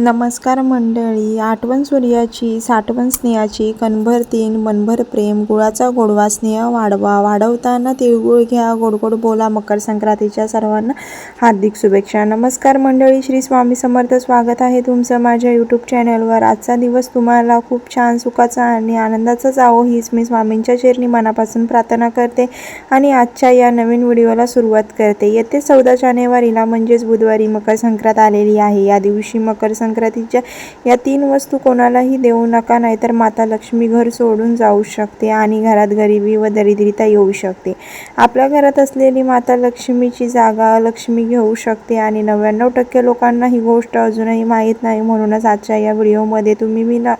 नमस्कार मंडळी. आठवण सूर्याची साठवण स्नेहाची कणभर तीन मनभर प्रेम गुळाचा गोडवा स्नेह वाढवा वाढवताना तिळगुळ घ्या गोड गोड बोला मकर संक्रांतीच्या सर्वांना हार्दिक शुभेच्छा. नमस्कार मंडळी श्री स्वामी समर्थ स्वागत आहे तुमचं माझ्या यूट्यूब चॅनलवर आजचा दिवस तुम्हाला खूप छान सुखाचा आणि आनंदाचा जावो हीच मी स्वामींच्या चरणी मनापासून प्रार्थना करते आणि आजच्या या नवीन व्हिडिओला सुरुवात करते. येते चौदा जानेवारीला म्हणजेच बुधवारी मकर संक्रांत आलेली आहे. या दिवशी मकर संक्रांतीच्या या तीन वस्तू कोणालाही देऊ नका नाहीतर माता लक्ष्मी घर सोडून जाऊ शकते आणि घरात गरिबी व दरिद्रता येऊ शकते. आपल्या घरात असलेली माता लक्ष्मीची जागा लक्ष्मी घेऊ शकते आणि नव्याण्णव टक्के लोकांना ही गोष्ट अजूनही माहीत नाही. म्हणूनच आजच्या या व्हिडिओमध्ये तुम्ही मी ना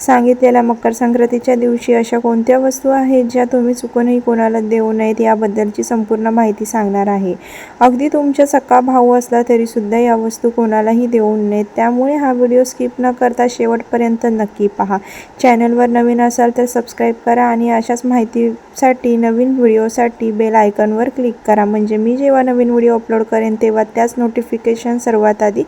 सांगितलेल्या मकर संक्रांतीच्या दिवशी अशा कोणत्या वस्तू आहेत ज्या तुम्ही चुकूनही कोणाला देऊ नयेत याबद्दलची संपूर्ण माहिती सांगणार आहे. अगदी तुमच्या सक्का भाऊ असला तरीसुद्धा या वस्तू कोणालाही देऊ नयेत. त्यामुळे हा व्हिडिओ स्किप न करता शेवटपर्यंत नक्की पहा. चॅनलवर नवीन असाल तर सबस्क्राईब करा आणि अशाच माहितीसाठी नवीन व्हिडिओसाठी बेल आयकॉनवर क्लिक करा. म्हणजे मी जेव्हा नवीन व्हिडिओ अपलोड करेन तेव्हा त्याच नोटिफिकेशन सर्वात आधी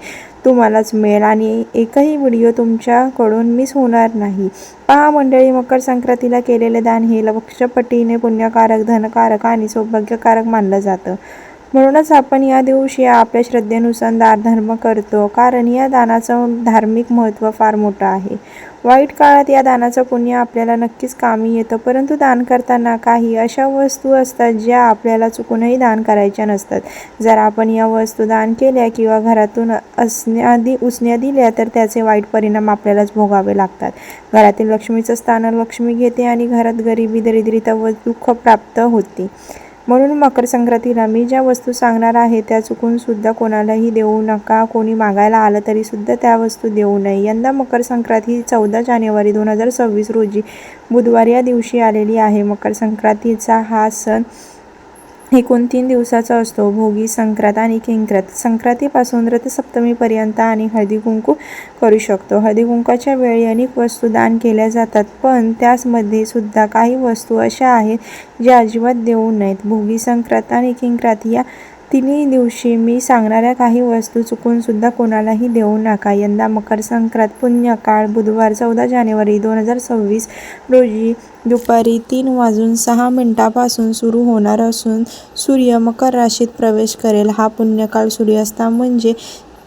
तुम्हालाच मिळेल आणि एकही व्हिडिओ तुमच्याकडून मिस होणार नाही. पहा मंडळी मकर संक्रांतीला केलेले दान हे लक्षपटीने पुण्यकारक धनकारक आणि सौभाग्यकारक मानलं जातं. म्हणूनच आपण या दिवशी आपल्या श्रद्धेनुसार दानधर्म करतो कारण या दानाचं धार्मिक महत्त्व फार मोठं आहे. वाईट काळात या दानाचं पुण्य आपल्याला नक्कीच कामी येतं परंतु दान करताना काही अशा वस्तू असतात ज्या आपल्याला चुकूनही दान करायच्या नसतात. जर आपण या वस्तू दान केल्या किंवा घरातून असण्यादी उसण्या दिल्या तर त्याचे वाईट परिणाम आपल्यालाच भोगावे लागतात. घरातील लक्ष्मीचं स्थान लक्ष्मी घेते आणि घरात गरिबी दरिद्रिता व दुःख प्राप्त होते. म्हणून मकर संक्रांतीला मी ज्या वस्तू सांगणार आहे त्या चुकून सुद्धा कोणालाही देऊ नका. कोणी मागायला आलं तरी सुद्धा त्या वस्तू देऊ नये. यंदा मकर संक्रांत ही चौदा जानेवारी दोन हजार सव्वीस रोजी बुधवार या दिवशी आलेली आहे. मकर संक्रांतीचा हा सण एकूण तीन दिवसाचा असतो. भोगी संक्रांत आणि किंक्रात. संक्रांतीपासून रथसप्तमीपर्यंत आणि हळदी कुंकू करू शकतो. हळदी कुंकाच्या वेळी अनेक वस्तू दान केल्या जातात पण त्याचमध्ये सुद्धा काही वस्तू अशा आहेत ज्या अजिबात देऊ नयेत. भोगी संक्रांत आणि किंक्रांत या तिन्ही दिवशी मी सांगणाऱ्या काही वस्तू चुकूनसुद्धा कोणालाही देऊ नका. यंदा मकर संक्रांत पुण्यकाळ बुधवार चौदा जानेवारी दोन हजार सव्वीस रोजी दुपारी तीन वाजून सहा मिनिटापासून सुरू होणार असून सूर्य मकर राशीत प्रवेश करेल. हा पुण्यकाळ सूर्यास्ता म्हणजे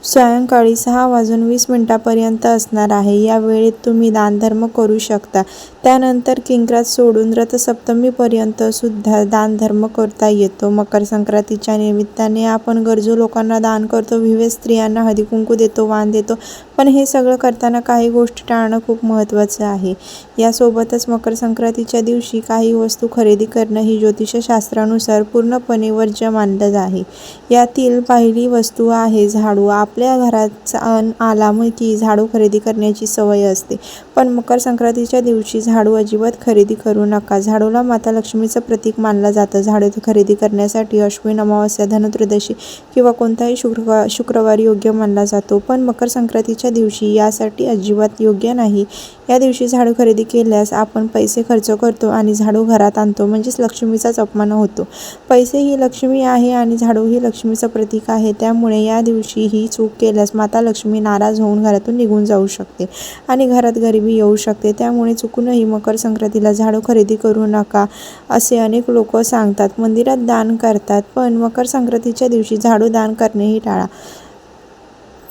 सायंकाळी सहा वाजून वीस मिनिटापर्यंत असणार आहे. या वेळेत तुम्ही दानधर्म करू शकता. त्यानंतर किंक्रात सोडून रथसप्तमीपर्यंत सुद्धा दानधर्म करता येतो. मकर संक्रांतीच्या निमित्ताने आपण गरजू लोकांना दान करतो विविध स्त्रियांना हळदीकुंकू देतो वाण देतो. पण हे सगळं करताना काही गोष्टी टाळणं खूप महत्त्वाचं आहे. यासोबतच मकर संक्रांतीच्या दिवशी काही वस्तू खरेदी करणं ही ज्योतिषशास्त्रानुसार पूर्णपणे वर्ज्य मानलं आहे. यातील पहिली वस्तू आहे झाडू. आप आपल्या घरात सण आला की झाडू खरेदी करण्याची सवय असते. पण मकर संक्रांतीच्या दिवशी झाडू अजिबात खरेदी करू नका. झाडूला माता लक्ष्मीचं प्रतीक मानलं जातं. झाडू खरेदी करण्यासाठी अश्विन अमावस्या धनत्रयोदशी किंवा कोणताही शुक्र शुक्रवार योग्य मानला जातो. पण मकर संक्रांतीच्या दिवशी यासाठी अजिबात योग्य नाही. या दिवशी झाडू खरेदी केल्यास आपण पैसे खर्च करतो आणि झाडू घरात आणतो. म्हणजेच लक्ष्मीचाच अपमान होतो. पैसे ही लक्ष्मी आहे आणि झाडू ही लक्ष्मीचं प्रतीक आहे. त्यामुळे या दिवशी ही चूक केल्यास माता लक्ष्मी नाराज होऊन घरातून निघून जाऊ शकते आणि घरात गरिबी येऊ शकते. त्यामुळे चुकूनही मकर संक्रांतीला झाडू खरेदी करू नका असे अनेक लोक सांगतात. मंदिरात दान करतात पण मकर संक्रांतीच्या दिवशी झाडू दान करणेही टाळा.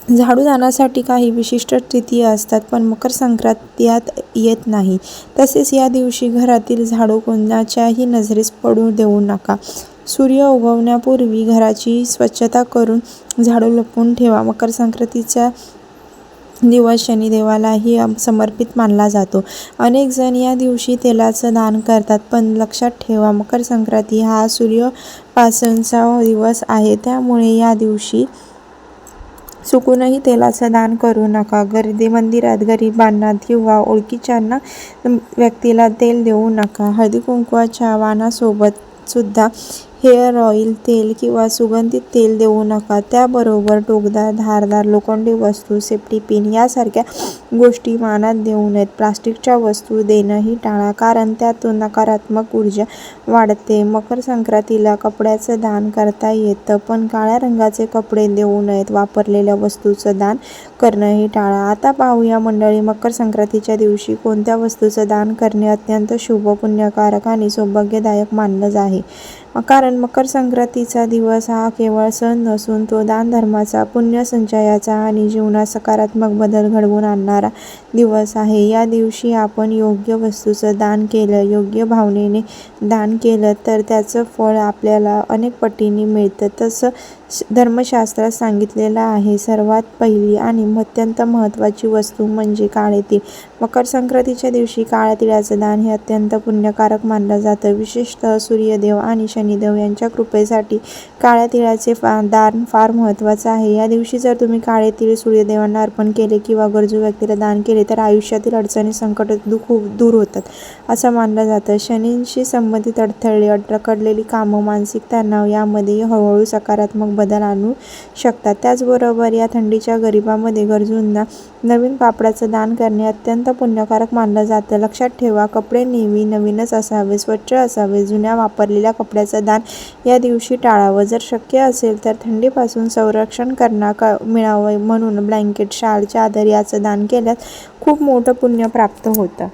झाडू दानासाठी काही विशिष्ट तिथी असतात पण मकर संक्रांत यात येत नाही. तसेच या दिवशी घरातील झाडू कोणाच्याही नजरेस पडू देऊ नका. सूर्य उगवण्यापूर्वी घराची स्वच्छता करून झाडू लपवून ठेवा. मकर संक्रांतीचा दिवस शनिदेवालाही समर्पित मानला जातो. अनेक जण या दिवशी तेलाचं दान करतात पण लक्षात ठेवा मकर संक्रांती हा सूर्योपासनचा दिवस आहे. त्यामुळे या दिवशी चुकूनही तेलाचं दान करू नका. गर्दी मंदिरात गरिबांना किंवा ओळखीच्यांना व्यक्तीला तेल देऊ नका. हळदी कुंकवाच्या वाणासोबत सुद्धा हेअर ऑइल तेल किंवा सुगंधित तेल देऊ नका. त्याबरोबर टोकदार धारदार लोखंडी वस्तू सेफ्टी पिन यासारख्या गोष्टी मानात देऊ नयेत. प्लास्टिकच्या वस्तू देणंही टाळा कारण त्यातून नकारात्मक ऊर्जा वाढते. मकर संक्रांतीला कपड्याचं दान करता येतं पण काळ्या रंगाचे कपडे देऊ नयेत. वापरलेल्या वस्तूचं दान करणंही टाळा. आता पाहूया मंडळी मकर संक्रांतीच्या दिवशी कोणत्या वस्तूचं दान करणे अत्यंत शुभ पुण्यकारक आणि सौभाग्यदायक मानलं आहे कारण मकर संक्रांतीचा दिवस हा केवळ सण नसून तो दानधर्माचा पुण्यसंचयाचा आणि जीवनात सकारात्मक बदल घडवून आणणारा दिवस आहे. या दिवशी आपण योग्य वस्तूचं दान केलं योग्य भावनेने दान केलं तर त्याचं फळ आपल्याला अनेक पटीने मिळतं. तसं धर्मशास्त्रात सांगितलेलं आहे सर्वात पहिली आणि अत्यंत महत्त्वाची वस्तू म्हणजे काळे तीळ. मकर संक्रांतीच्या दिवशी काळ्या तिळाचं दान हे अत्यंत पुण्यकारक मानलं जातं. विशेषतः सूर्यदेव आणि शनिदेव यांच्या कृपेसाठी काळ्या तिळाचे फा दान फार महत्त्वाचं आहे. या दिवशी जर तुम्ही काळे तिळ सूर्यदेवांना अर्पण केले किंवा गरजू व्यक्तीला दान केले तर आयुष्यातील अडचणी संकट दुख खूप दूर होतात असं मानलं जातं. शनींशी संबंधित अडथळे अडकडलेली कामं मानसिक तणाव यामध्ये हळूहळू सकारात्मक बदल आणू शकतात. त्याचबरोबर या थंडीच्या गरिबामध्ये गरजूंना नवीन कापडाचं दान करणे अत्यंत पुण्यकारक मानलं जातं. लक्षात ठेवा कपडे नेहमी नवीनच असावे स्वच्छ असावे. जुन्या वापरलेल्या कपड्याचं दान या दिवशी टाळावं. जर शक्य असेल तर थंडीपासून संरक्षण करणं क मिळावं म्हणून ब्लँकेट शाल चादर याचं दान केल्यास खूप मोठं पुण्य प्राप्त होतं.